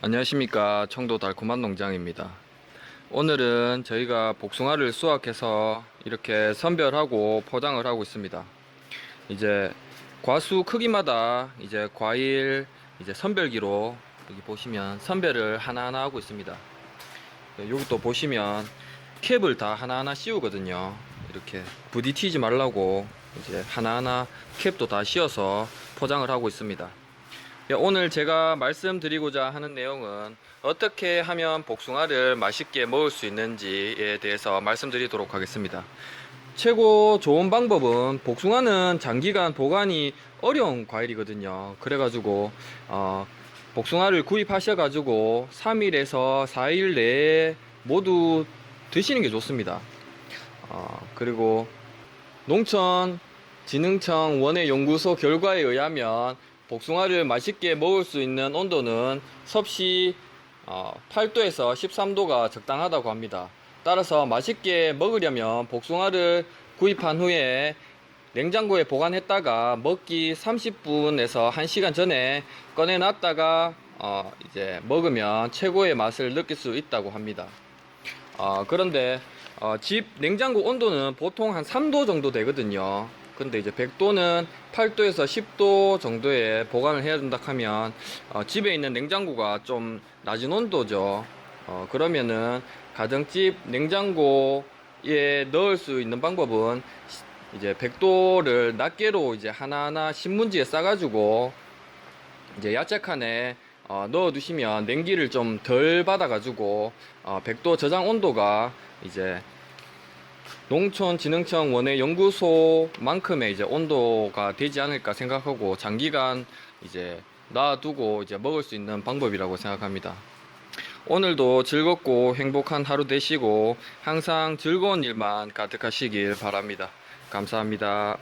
안녕하십니까. 청도 달콤한 농장입니다. 오늘은 저희가 복숭아를 수확해서 이렇게 선별하고 포장을 하고 있습니다. 이제 과수 크기마다 이제 과일 이제 선별기로 여기 보시면 선별을 하나하나 하고 있습니다. 네, 여기 또 보시면 캡을 다 하나하나 씌우거든요. 이렇게 부딪히지 말라고 이제 하나하나 캡도 다 씌워서 포장을 하고 있습니다. 예, 오늘 제가 말씀드리고자 하는 내용은 어떻게 하면 복숭아를 맛있게 먹을 수 있는지에 대해서 말씀드리도록 하겠습니다. 최고 좋은 방법은 복숭아는 장기간 보관이 어려운 과일이거든요. 그래가지고 어, 복숭아를 구입하셔가지고 3일에서 4일 내에 모두 드시는 게 좋습니다. 어, 그리고 농촌진흥청 원해연구소 결과에 의하면 복숭아를 맛있게 먹을 수 있는 온도는 섭씨 어, 8도에서 13도가 적당하다고 합니다. 따라서 맛있게 먹으려면 복숭아를 구입한 후에 냉장고에 보관했다가 먹기 30분에서 1시간 전에 꺼내 놨다가 어, 이제 먹으면 최고의 맛을 느낄 수 있다고 합니다. 어, 그런데 어, 집 냉장고 온도는 보통 한 3도 정도 되거든요. 근데 이제 100도는 8도에서 10도 정도에 보관을 해야 된다 하면 어, 집에 있는 냉장고가 좀 낮은 온도죠. 어, 그러면은 가정집 냉장고에 넣을 수 있는 방법은 시- 이제 100도를 낱개로 이제 하나하나 신문지에 싸가지고 이제 야채칸에 어, 넣어 두시면 냉기를 좀 덜 받아 가지고 어, 100도 저장 온도가 이제 농촌진흥청 원예 연구소만큼의 이제 온도가 되지 않을까 생각하고 장기간 이제 놔두고 이제 먹을 수 있는 방법이라고 생각합니다. 오늘도 즐겁고 행복한 하루 되시고 항상 즐거운 일만 가득하시길 바랍니다. 감사합니다.